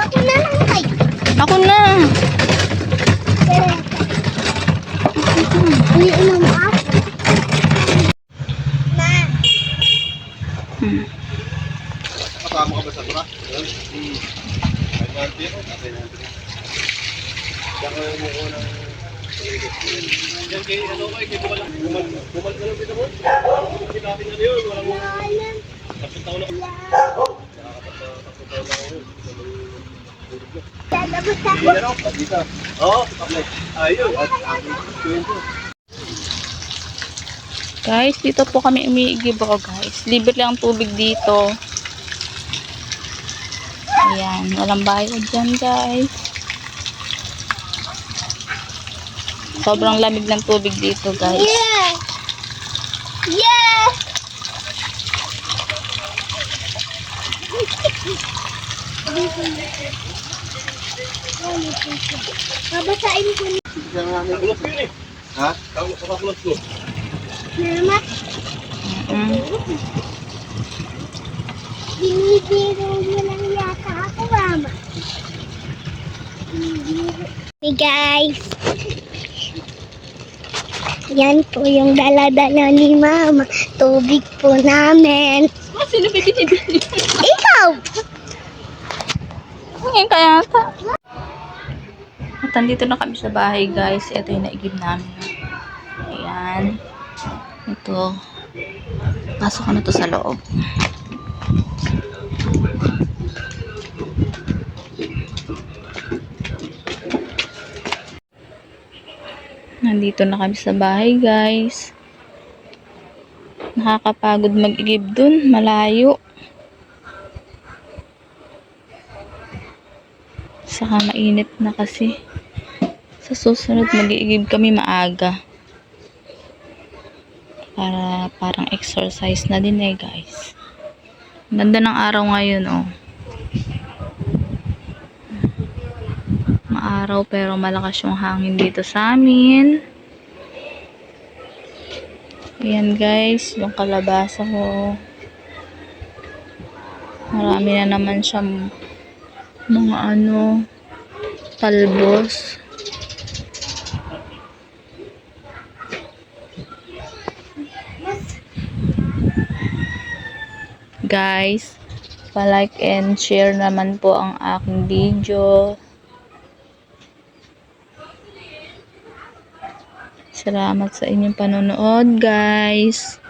Ako na lang kay. Ako na. Uy, ano ba? Kasama ka ba sa truck? Hmm. Kainante ko. Kainante ko. Ko yung mukha ng... Diyan kay ano ko, kay Bumal. Bumal, Bumal ka lang dito mo. Sinabi na ano yun, walang mo. Tapos taon ako. Tapos taon ako. Ako. Oo, ayun. Guys, dito po kami umiigib umiigibo guys. Libre lang tubig dito. Ayan, walang bayad dyan guys. Sobrang lamig ng tubig dito guys. Yeah! Yeah! Babasain ko eh. Ha? Kakulot ko. Salamat. Mm. Binibiro mo lang yata ako, mama. Hey guys. Yan po yung dala-dala ni mama. Tubig po namin. Oh, sino ba binibili? Ikaw! Ngayon kaya ata. At andito na kami sa bahay guys. Ito yung naigib namin. Ayan. Ito. Pasok ko na to sa loob. Nandito na kami sa bahay guys. Nakakapagod mag-igib dun. Malayo. Saka mainit na kasi. Sa susunod mag-iigib kami maaga. Para parang exercise na din eh guys. Ganda ng araw ngayon oh. Maaraw pero malakas yung hangin dito sa amin. Ayan guys, yung kalabasa ko. Marami na naman siyang mga ano, talbos. Guys, pa-like and share naman po ang aking video. Salamat sa inyong panonood, guys.